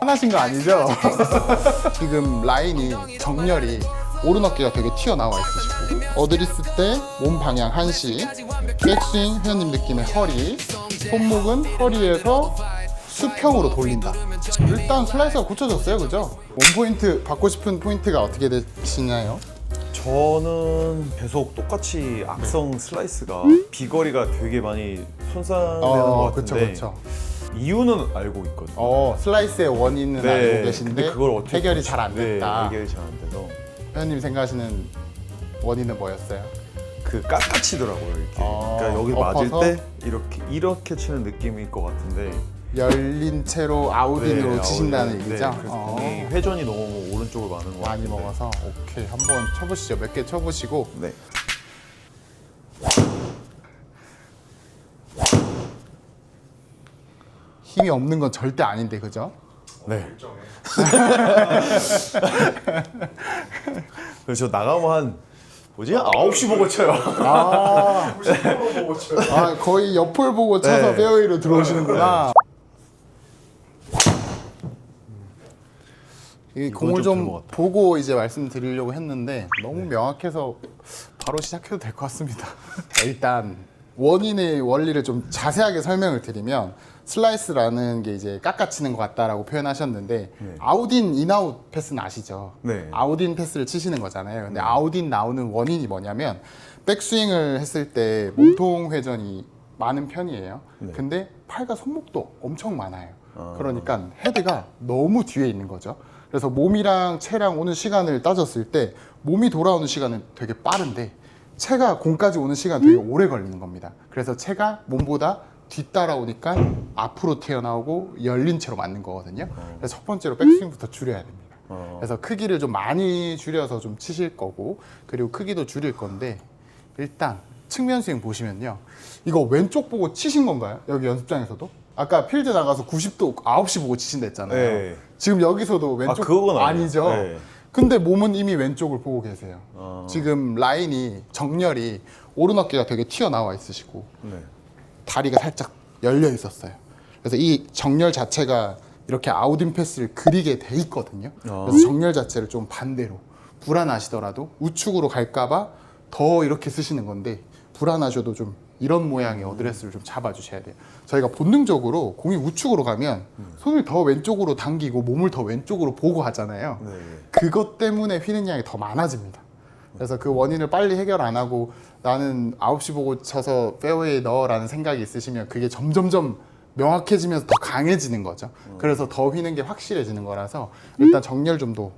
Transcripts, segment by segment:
화나신 거 아니죠? 지금 라인이 정렬이 오른 어깨가 되게 튀어나와 있으시고 어드리스 때 몸 방향 한시 백스윙 회원님 느낌의 허리 손목은 허리에서 수평으로 돌린다 일단 슬라이스가 고쳐졌어요 그죠? 원 포인트 받고 싶은 포인트가 어떻게 되시나요? 저는 계속 똑같이 악성 슬라이스가 비거리가 되게 많이 손상되는 것어 그쵸 같은데 그쵸 이유는 알고 있거든요. 어 슬라이스의 원인은 알고 계신데 근데 그걸 어떻게 해결이 고치- 잘안 네, 됐다 해결이 잘 안 돼서 회원님 생각하시는 원인은 뭐였어요? 그 깎아치더라고요 이렇게. 아, 그러니까 여기 엎어서? 맞을 때 이렇게 이렇게 치는 느낌일 것 같은데 열린 채로 아웃인으로 네, 치신다는 네, 얘기죠? 그래서 어. 공이 회전이 너무 오른쪽을 많은 것 많이 같은데. 먹어서 오케이 한번 쳐보시죠 몇 개 쳐보시고 네. 힘이 없는 건 절대 아닌데 그죠? 네. 그래서 저 나가면 한 뭐지? 9시 보고 쳐요. 아, 아 거의 옆을 보고 쳐서 네. 페어웨이로 들어오시는구나 이 공을 좀 좀. 보고 이제 말씀드리려고 했는데 너무 명확해서 바로 시작해도 될 것 같습니다 일단 원인의 원리를 좀 자세하게 설명을 드리면 슬라이스라는 게 이제 깎아치는 것 같다라고 표현하셨는데 아웃인 인아웃 패스는 아시죠? 네. 아웃인 패스를 치시는 거잖아요. 근데 아웃인 나오는 원인이 뭐냐면 백스윙을 했을 때 몸통 회전이 많은 편이에요. 근데 팔과 손목도 엄청 많아요. 그러니까 헤드가 너무 뒤에 있는 거죠. 그래서 몸이랑 채랑 오는 시간을 따졌을 때 몸이 돌아오는 시간은 되게 빠른데 채가 공까지 오는 시간 되게 오래 걸리는 겁니다. 그래서 채가 몸보다 뒤따라오니까 앞으로 튀어나오고 열린 채로 맞는 거거든요. 그래서 첫 번째로 백스윙부터 줄여야 됩니다. 어. 그래서 크기를 좀 많이 줄여서 좀 치실 거고 그리고 크기도 줄일 건데 일단 측면 스윙 보시면요. 이거 왼쪽 보고 치신 건가요? 여기 연습장에서도? 아까 필드 나가서 90도 9시 보고 치신다 했잖아요. 네. 지금 여기서도 왼쪽 그건 아니에요. 아니죠. 네. 근데 몸은 이미 왼쪽을 보고 계세요. 어. 지금 라인이 정렬이 오른 어깨가 되게 튀어나와 있으시고 네. 다리가 살짝 열려 있었어요. 그래서 이 정렬 자체가 이렇게 아웃인 패스를 그리게 돼 있거든요. 아. 그래서 정렬 자체를 좀 반대로 불안하시더라도 우측으로 갈까봐 더 이렇게 쓰시는 건데 불안하셔도 좀 이런 모양의 어드레스를 좀 잡아주셔야 돼요. 저희가 본능적으로 공이 우측으로 가면 손을 더 왼쪽으로 당기고 몸을 더 왼쪽으로 보고 하잖아요. 네. 그것 때문에 휘는 양이 더 많아집니다. 그래서 그 원인을 빨리 해결 안 하고 나는 9시 보고 쳐서 페어웨이에 넣어라는 생각이 있으시면 그게 점점점 명확해지면서 더 강해지는 거죠. 그래서 더 휘는 게 확실해지는 거라서 일단 정렬 좀 더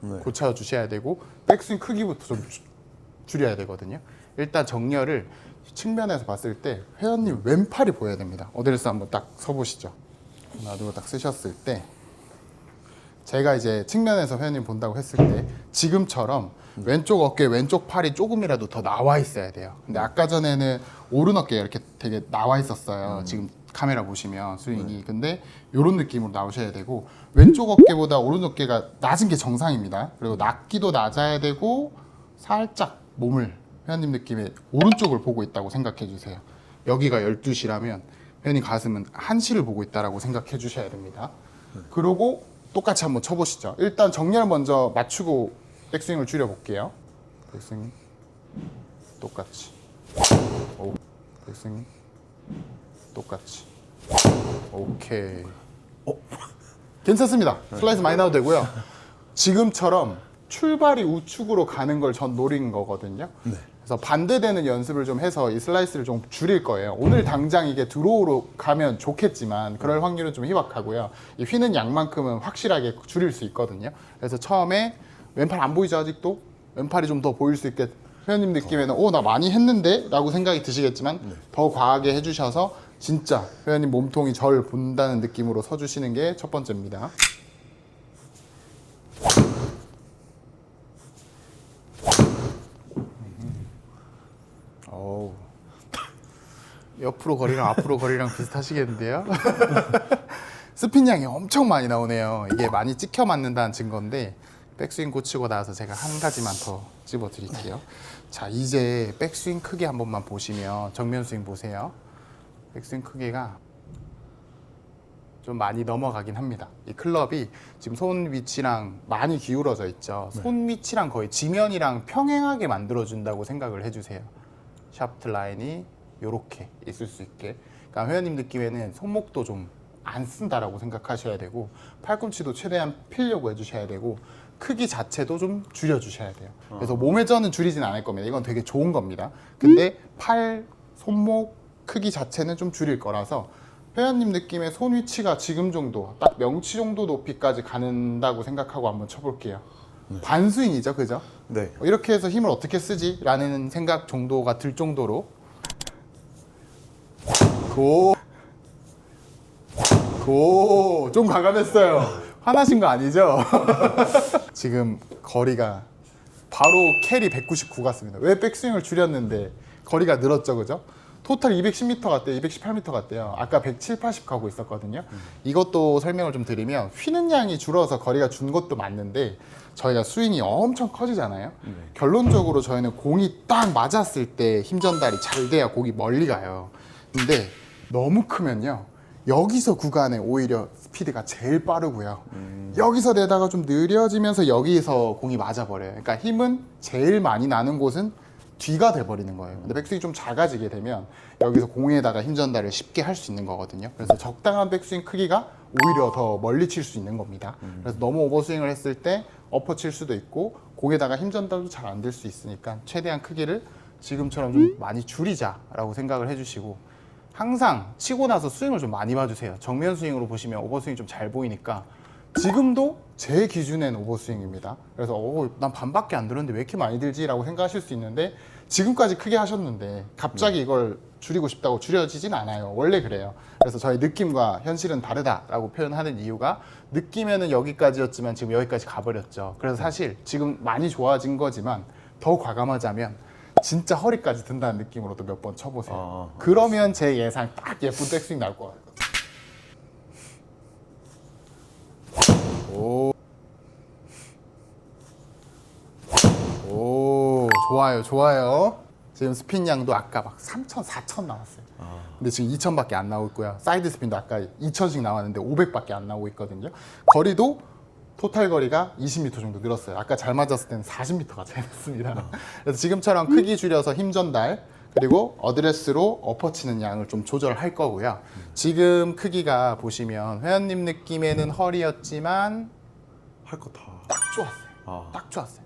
네. 고쳐 주셔야 되고 백스윙 크기부터 좀 주- 줄여야 되거든요. 일단 정렬을 측면에서 봤을 때 회원님 왼팔이 보여야 됩니다. 어드레스 한번 딱 서보시죠. 놔두고 딱 쓰셨을 때 제가 이제 측면에서 회원님 본다고 했을 때 지금처럼 왼쪽 어깨 왼쪽 팔이 조금이라도 더 나와 있어야 돼요. 근데 아까 전에는 오른 어깨가 이렇게 되게 나와 있었어요. 지금 카메라 보시면 스윙이. 근데 이런 느낌으로 나오셔야 되고 왼쪽 어깨보다 오른 어깨가 낮은 게 정상입니다. 그리고 낮기도 낮아야 되고 살짝 몸을 회원님 느낌의 오른쪽을 보고 있다고 생각해 주세요. 여기가 12시라면 회원님 가슴은 1시를 보고 있다라고 생각해 주셔야 됩니다. 그리고 똑같이 한번 쳐보시죠. 일단 정렬 먼저 맞추고 백스윙을 줄여볼게요. 백스윙 똑같이. 오, 백스윙 똑같이. 오케이. 어? 괜찮습니다. 슬라이스 많이 나도 되고요. 지금처럼 출발이 우측으로 가는 걸 전 노린 거거든요. 그래서 반대되는 연습을 좀 해서 이 슬라이스를 좀 줄일 거예요. 오늘 당장 이게 드로우로 가면 좋겠지만 그럴 확률은 좀 희박하고요. 이 휘는 양만큼은 확실하게 줄일 수 있거든요. 그래서 처음에 왼팔 안 보이죠 아직도? 왼팔이 좀 더 보일 수 있게 회원님 느낌에는 오 나 많이 했는데 라고 생각이 드시겠지만 더 과하게 해주셔서 진짜 회원님 몸통이 절 본다는 느낌으로 서주시는 게 첫 번째입니다. 옆으로 거리랑 앞으로 거리랑 비슷하시겠는데요? 스핀 양이 엄청 많이 나오네요. 이게 많이 찍혀 맞는다는 증거인데 백스윙 고치고 나서 제가 한 가지만 더 집어 드릴게요. 자, 이제 백스윙 크기 한 번만 보시면 정면 스윙 보세요. 백스윙 크기가 좀 많이 넘어가긴 합니다. 이 클럽이 지금 손 위치랑 많이 기울어져 있죠. 손 위치랑 거의 지면이랑 평행하게 만들어 준다고 생각을 해주세요. 샤프트 라인이 이렇게 있을 수 있게. 그러니까 회원님 느낌에는 손목도 좀 안 쓴다라고 생각하셔야 되고 팔꿈치도 최대한 필려고 해주셔야 되고 크기 자체도 좀 줄여주셔야 돼요. 그래서 몸의 저는 줄이진 않을 겁니다. 이건 되게 좋은 겁니다. 근데 팔, 손목 크기 자체는 좀 줄일 거라서 회원님 느낌의 손 위치가 지금 정도, 딱 명치 정도 높이까지 가는다고 생각하고 한번 쳐볼게요. 반스윙이죠, 그죠? 네. 어, 이렇게 해서 힘을 어떻게 쓰지? 라는 생각 정도가 들 정도로 고, 고, 좀 과감했어요. 화나신 거 아니죠? 지금 거리가 바로 캐리 199 같습니다. 왜 백스윙을 줄였는데 거리가 늘었죠, 그죠? 토탈 210m 같대요, 218m 같대요. 아까 107, 80 가고 있었거든요. 이것도 설명을 좀 드리면 휘는 양이 줄어서 거리가 준 것도 맞는데 저희가 스윙이 엄청 커지잖아요. 결론적으로 저희는 공이 딱 맞았을 때 힘 전달이 잘 돼야 공이 멀리 가요. 근데 너무 크면요. 여기서 구간에 오히려 스피드가 제일 빠르고요. 여기서 내다가 좀 느려지면서 여기서 공이 맞아버려요. 그러니까 힘은 제일 많이 나는 곳은 뒤가 돼버리는 거예요. 근데 백스윙이 좀 작아지게 되면 여기서 공에다가 힘 전달을 쉽게 할 수 있는 거거든요. 그래서 적당한 백스윙 크기가 오히려 더 멀리 칠 수 있는 겁니다. 그래서 너무 오버스윙을 했을 때 엎어 칠 수도 있고 공에다가 힘 전달도 잘 안 될 수 있으니까 최대한 크기를 지금처럼 좀 많이 줄이자라고 생각을 해주시고 항상 치고 나서 스윙을 좀 많이 봐주세요. 정면 스윙으로 보시면 오버스윙이 좀잘 보이니까 지금도 제 기준엔 오버스윙입니다. 그래서 어, 난 반밖에 안 들었는데 왜 이렇게 많이 들지라고 생각하실 수 있는데 지금까지 크게 하셨는데 갑자기 이걸 줄이고 싶다고 줄여지진 않아요. 원래 그래요. 그래서 저희 느낌과 현실은 다르다라고 표현하는 이유가 느낌에는 여기까지였지만 지금 여기까지 가버렸죠. 그래서 사실 지금 많이 좋아진 거지만 더 과감하자면 진짜 허리까지 든다는 느낌으로도 몇번 쳐보세요. 아, 그러면 제 예상 딱 예쁜 백스윙 나올 것 같아요. 오. 오, 좋아요, 좋아요. 지금 스핀 양도 아까 막 3천, 4천 나왔어요. 근데 지금 2천밖에 안 나오고 있고요. 사이드 스핀도 아까 2천씩 나왔는데 500밖에 안 나오고 있거든요. 거리도 토탈 거리가 20m 정도 늘었어요. 아까 잘 맞았을 때는 40m가 차이났습니다. 그래서 지금처럼 크기 줄여서 힘 전달 그리고 어드레스로 엎어치는 양을 좀 조절할 거고요. 지금 크기가 보시면 회원님 느낌에는 허리였지만 할 거 다. 딱 좋았어요. 아. 딱 좋았어요.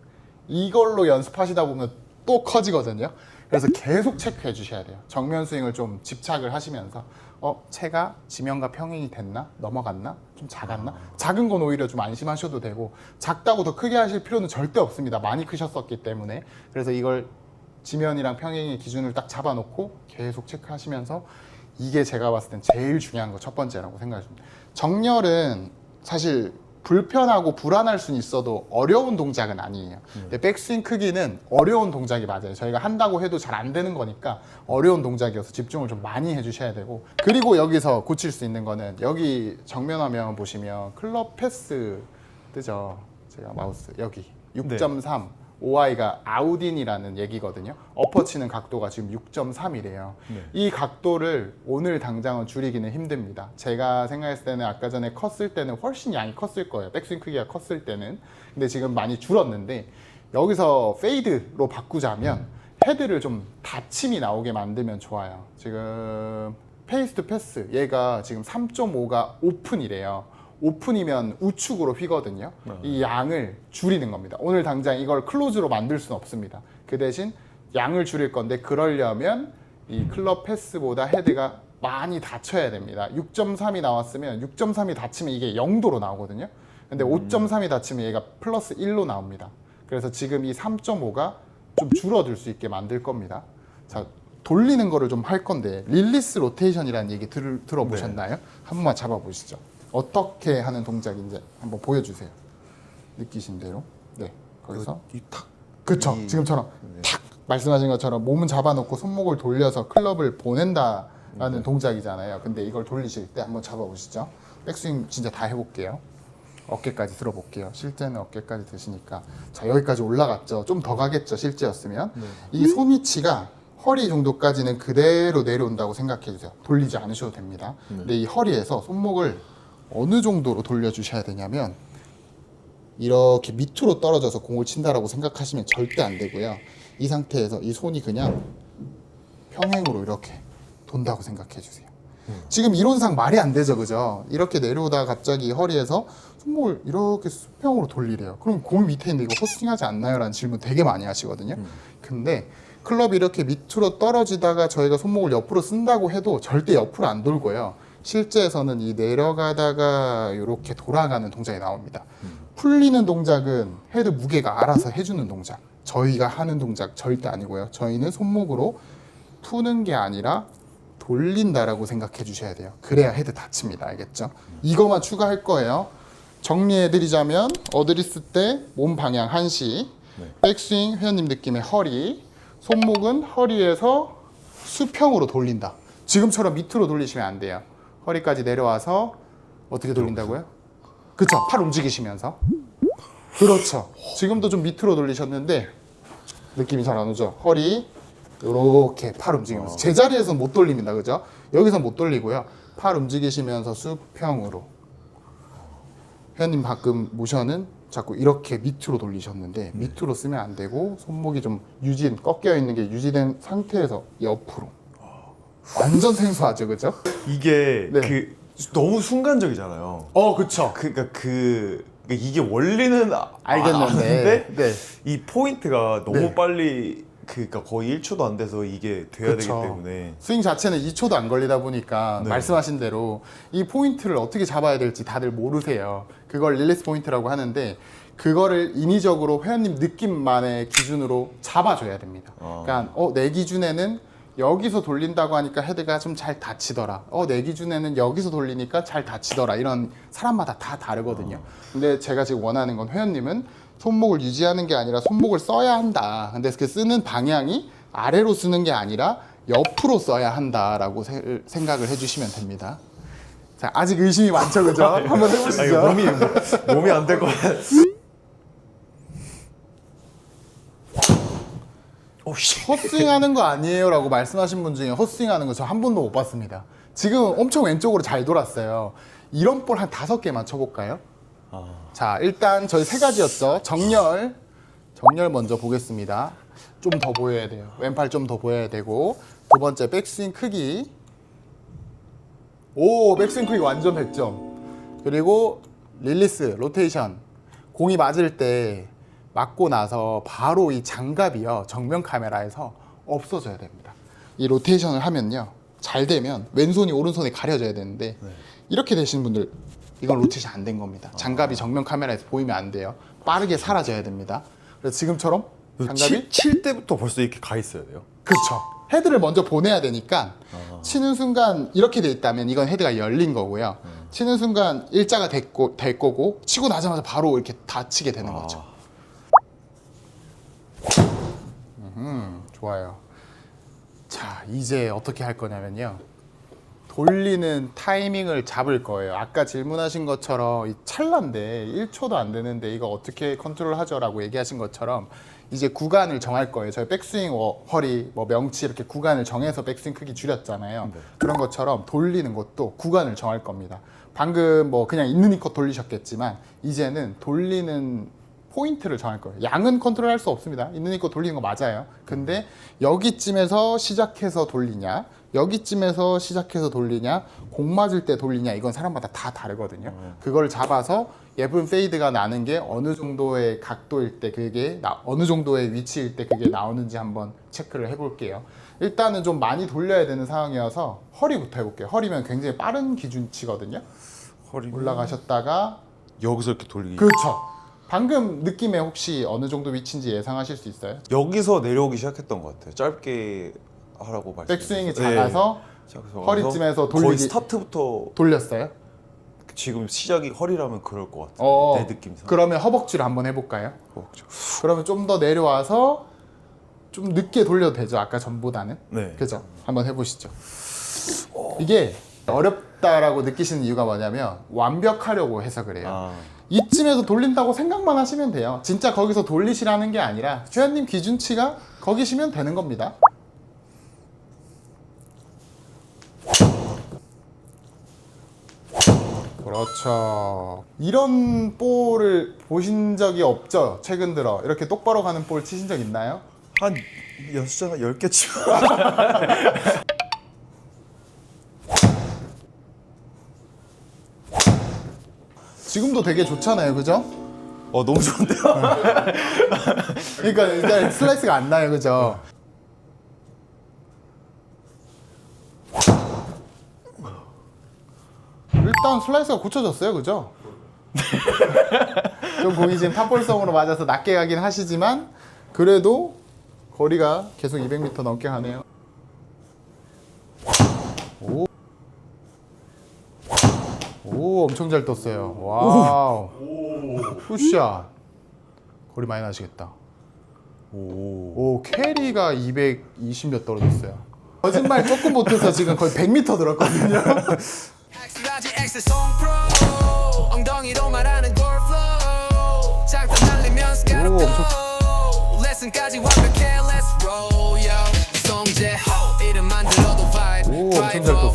이걸로 연습하시다 보면 또 커지거든요. 그래서 계속 체크해 주셔야 돼요. 정면 스윙을 좀 집착을 하시면서 어, 채가 지면과 평행이 됐나? 넘어갔나? 좀 작았나? 작은 건 오히려 좀 안심하셔도 되고 작다고 더 크게 하실 필요는 절대 없습니다. 많이 크셨었기 때문에. 그래서 이걸 지면이랑 평행의 기준을 딱 잡아놓고 계속 체크하시면서 이게 제가 봤을 땐 제일 중요한 거 첫 번째라고 생각합니다. 정렬은 사실 불편하고 불안할 수는 있어도 어려운 동작은 아니에요. 근데 백스윙 크기는 어려운 동작이 맞아요. 저희가 한다고 해도 잘 안 되는 거니까 어려운 동작이어서 집중을 좀 많이 해주셔야 되고 그리고 여기서 고칠 수 있는 거는 여기 정면 화면 보시면 클럽 패스 뜨죠. 제가 마우스 여기 6.3 OI가 아웃인이라는 얘기거든요. 엎어치는 각도가 지금 6.3이래요. 네. 이 각도를 오늘 당장은 줄이기는 힘듭니다. 제가 생각했을 때는 아까 전에 컸을 때는 훨씬 양이 컸을 거예요. 백스윙 크기가 컸을 때는. 근데 지금 많이 줄었는데 여기서 페이드로 바꾸자면 헤드를 좀 받침이 나오게 만들면 좋아요. 지금 페이스 투 패스 얘가 지금 3.5가 오픈이래요. 오픈이면 우측으로 휘거든요. 이 양을 줄이는 겁니다. 오늘 당장 이걸 클로즈로 만들 수는 없습니다. 그 대신 양을 줄일 건데 그러려면 이 클럽 패스보다 헤드가 많이 닫혀야 됩니다. 6.3이 나왔으면 6.3이 닫히면 이게 0도로 나오거든요. 근데 5.3이 닫히면 얘가 플러스 1로 나옵니다. 그래서 지금 이 3.5가 좀 줄어들 수 있게 만들 겁니다. 자, 돌리는 거를 좀 할 건데 릴리스 로테이션이라는 얘기 들, 들어보셨나요? 한 번만 잡아보시죠. 어떻게 하는 동작인지 한번 보여주세요. 느끼신 대로. 네, 거기서 이 탁 그쵸 이- 지금처럼 네. 탁 말씀하신 것처럼 몸은 잡아놓고 손목을 돌려서 클럽을 보낸다라는 동작이잖아요. 근데 이걸 돌리실 때 한번 잡아보시죠. 백스윙 진짜 다 해볼게요. 어깨까지 들어볼게요. 실제는 어깨까지 드시니까 자 여기까지 올라갔죠. 좀 더 가겠죠. 실제였으면 이손 위치가 허리 정도까지는 그대로 내려온다고 생각해 주세요. 돌리지 않으셔도 됩니다. 근데 이 허리에서 손목을 어느 정도로 돌려주셔야 되냐면 이렇게 밑으로 떨어져서 공을 친다라고 생각하시면 절대 안 되고요. 이 상태에서 이 손이 그냥 평행으로 이렇게 돈다고 생각해 주세요. 지금 이론상 말이 안 되죠, 그죠? 이렇게 내려오다가 갑자기 허리에서 손목을 이렇게 수평으로 돌리래요. 그럼 공이 밑에 있는데 이거 호스팅하지 않나요? 라는 질문 되게 많이 하시거든요. 근데 클럽이 이렇게 밑으로 떨어지다가 저희가 손목을 옆으로 쓴다고 해도 절대 옆으로 안 돌고요. 실제에서는 이 내려가다가 이렇게 돌아가는 동작이 나옵니다. 풀리는 동작은 헤드 무게가 알아서 해주는 동작. 저희가 하는 동작 절대 아니고요. 저희는 손목으로 푸는 게 아니라 돌린다라고 생각해 주셔야 돼요. 그래야 헤드 다칩니다. 알겠죠? 이거만 추가할 거예요. 정리해 드리자면 어드리스 때 몸 방향 한시, 네. 백스윙 회원님 느낌의 허리, 손목은 허리에서 수평으로 돌린다. 지금처럼 밑으로 돌리시면 안 돼요. 허리까지 내려와서 어떻게 돌린다고요? 그렇죠. 팔 움직이시면서. 그렇죠. 지금도 좀 밑으로 돌리셨는데 느낌이 잘 안 오죠. 허리 이렇게 팔 움직이면서 제자리에서 못 돌립니다. 그죠? 여기서 못 돌리고요. 팔 움직이시면서 수평으로. 회원님 가끔 모션은 자꾸 이렇게 밑으로 돌리셨는데 밑으로 쓰면 안 되고 손목이 좀 유지 꺾여 있는 게 유지된 상태에서 옆으로. 완전 생소하죠, 그죠? 이게 네. 그 너무 순간적이잖아요. 어, 그쵸. 그러니까 그 그러니까 이게 원리는 아- 알겠는데. 아는데 네. 이 포인트가 너무 네. 빨리 그러니까 거의 1초도 안 돼서 이게 돼야 그쵸. 되기 때문에 스윙 자체는 2초도 안 걸리다 보니까 네. 말씀하신 대로 이 포인트를 어떻게 잡아야 될지 다들 모르세요. 그걸 릴리스 포인트라고 하는데 그거를 인위적으로 회원님 느낌만의 기준으로 잡아줘야 됩니다. 아. 그러니까 어, 내 기준에는 여기서 돌린다고 하니까 헤드가 좀 잘 닫히더라. 어, 내 기준에는 여기서 돌리니까 잘 닫히더라. 이런 사람마다 다 다르거든요. 근데 제가 지금 원하는 건 회원님은 손목을 유지하는 게 아니라 손목을 써야 한다. 근데 그 쓰는 방향이 아래로 쓰는 게 아니라 옆으로 써야 한다라고 세- 생각을 해주시면 됩니다. 자, 아직 의심이 많죠, 그죠? 한번 아, 이거 해보시죠. 몸이 뭐- 몸이 안될것 같아. 오씨. 헛스윙하는 거 아니에요라고 말씀하신 분 중에 헛스윙하는 거 저 한 번도 못 봤습니다. 지금 엄청 왼쪽으로 잘 돌았어요. 이런 볼 한 다섯 개만 쳐볼까요? 자, 일단 저희 세 가지였죠. 정렬, 정렬 먼저 보겠습니다. 좀 더 보여야 돼요. 왼팔 좀 더 보여야 되고 두 번째 백스윙 크기. 오, 백스윙 크기 완전 100점. 그리고 릴리스, 로테이션. 공이 맞을 때 맞고 나서 바로 이 장갑이요. 정면 카메라에서 없어져야 됩니다. 이 로테이션을 하면요. 잘 되면 왼손이 오른손에 가려져야 되는데 이렇게 되시는 분들 이건 로테이션 안 된 겁니다. 장갑이 정면 카메라에서 보이면 안 돼요. 빠르게 사라져야 됩니다. 그래서 지금처럼 장갑이 칠, 칠 때부터 벌써 이렇게 가 있어야 돼요. 그렇죠. 헤드를 먼저 보내야 되니까 치는 순간 이렇게 돼 있다면 이건 헤드가 열린 거고요. 치는 순간 일자가 됐고, 될 거고 치고 나자마자 바로 이렇게 닫히게 되는 거죠. 좋아요. 자, 이제 어떻게 할 거냐면요. 돌리는 타이밍을 잡을 거예요. 아까 질문하신 것처럼 이 찰나인데 1초도 안 되는데 이거 어떻게 컨트롤 하죠라고 얘기하신 것처럼 이제 구간을 정할 거예요. 저희 백스윙 워- 허리, 뭐 명치 이렇게 구간을 정해서 백스윙 크기 줄였잖아요. 그런 것처럼 돌리는 것도 구간을 정할 겁니다. 방금 뭐 그냥 있는 이컷 돌리셨겠지만 이제는 돌리는 포인트를 정할 거예요. 양은 컨트롤 할 수 없습니다. 있는 이거 돌리는 거 맞아요. 근데 여기쯤에서 시작해서 돌리냐, 여기쯤에서 시작해서 돌리냐, 공 맞을 때 돌리냐, 이건 사람마다 다 다르거든요. 그걸 잡아서 예쁜 페이드가 나는 게 어느 정도의 각도일 때 그게 나, 어느 정도의 위치일 때 그게 나오는지 한번 체크를 해볼게요. 일단은 좀 많이 돌려야 되는 상황이어서 허리부터 해볼게요. 허리면 굉장히 빠른 기준치거든요. 허리 올라가셨다가 여기서 이렇게 돌리기. 그렇죠. 방금 느낌에 혹시 어느 정도 위치인지 예상하실 수 있어요? 여기서 내려오기 시작했던 것 같아요. 짧게 하라고 말씀. 백스윙이 작아서 허리쯤에서 거의 돌리기- 스타트부터 돌렸어요. 지금 시작이 허리라면 그럴 것 같아요. 어, 내 느낌상. 그러면 허벅지를 한번 해볼까요? 그렇죠. 그러면 좀 더 내려와서 좀 늦게 돌려도 되죠. 아까 전보다는. 네. 그죠? 한번 해보시죠. 이게 어렵다라고 느끼시는 이유가 뭐냐면 완벽하려고 해서 그래요. 아, 이쯤에서 돌린다고 생각만 하시면 돼요. 진짜 거기서 돌리시라는 게 아니라 최현님 기준치가 거기시면 되는 겁니다. 그렇죠. 이런 볼을 보신 적이 없죠? 최근 들어 이렇게 똑바로 가는 볼 치신 적 있나요? 한 여섯 장, 열개 치면 지금도 되게 좋잖아요, 그죠? 어 너무 좋은데요? 그러니까 일단 슬라이스가 안 나요, 그죠? 일단 슬라이스가 고쳐졌어요, 그죠? 좀 공이 지금 탑볼성으로 맞아서 낮게 가긴 하시지만 그래도 거리가 계속 200m 넘게 가네요. 오, 오 엄청 잘 떴어요. 와우. 푸샷. 거리 많이 나시겠다. 오. 오 캐리가 220몇 떨어졌어요. 거짓말 조금 못해서 지금 거의 100m 들었거든요. 엑스라지 엑스 송프로 엉덩이로 말하는 골프로 작다 날리면 스카르포 레슨까지 완벽해 Let's roll yo 송재호 이름만 들어도 vibe 오, 엄청 잘 떴어요.